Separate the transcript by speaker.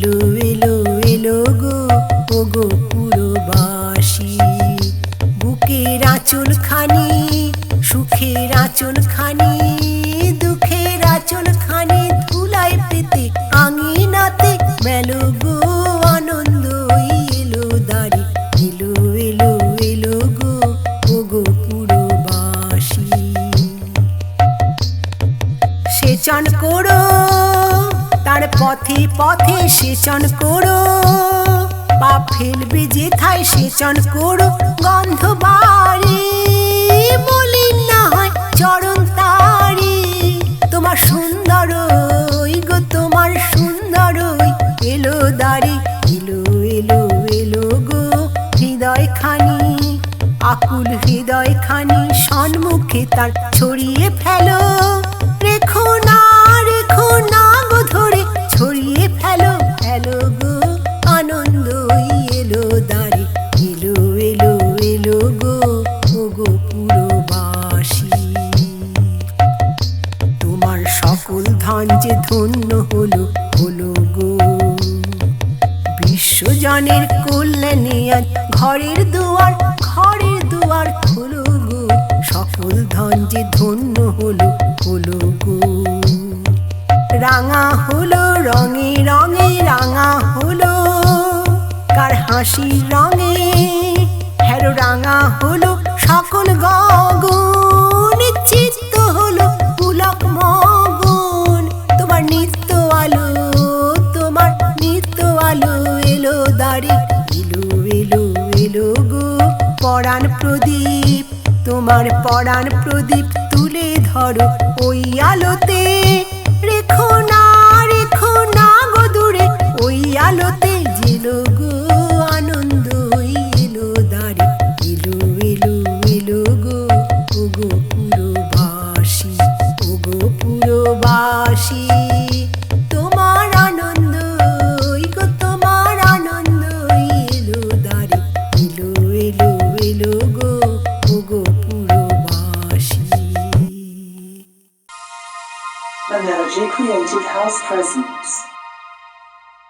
Speaker 1: এলো এলো এলো গো ও গো পুরবাসী। বুকের আঁচল খানি সুখের আঁচল খানি দুঃখের আঁচল খানি ধুলাই পেতে আঙিনাতে মেলো গো, আনন্দ এলো দাড়ি। এলো এলো এলো গো ও গো পুরবাসী। সে চান করো। তার পথে পথে সেচন করো। পাপ ফেলবে যেথায় সেচন করো। গন্ধ বাড়ি, মলিন না হয় চরণ তারি। তোমার সুন্দর ওই গো, তোমার সুন্দর এলো দাড়ি এলো এলো এলো গো। হৃদয় খানি আকুল হৃদয় খানি সম্মুখে তার ছড়িয়ে ফেলো। রেখো সকল ধান যে ধন্য হলো হলো গো। বিশ্বজনের কল্যাণে আজ ঘরের দুয়ার ঘরের দুয়ার খোলো গো। সকল ধন যে ধন্য হলো হলো গো। রাঙা হলো রঙে রঙে, রাঙা হলো কার হাসির রঙে। হ্যারো রাঙা হলো সকল গগন। পরাণ প্রদীপ তোমার পরাণ প্রদীপ তুলে ধরো ওই আলোতে। এলো এলো গো ও গো পুরবাসী
Speaker 2: Manergy Creative House presents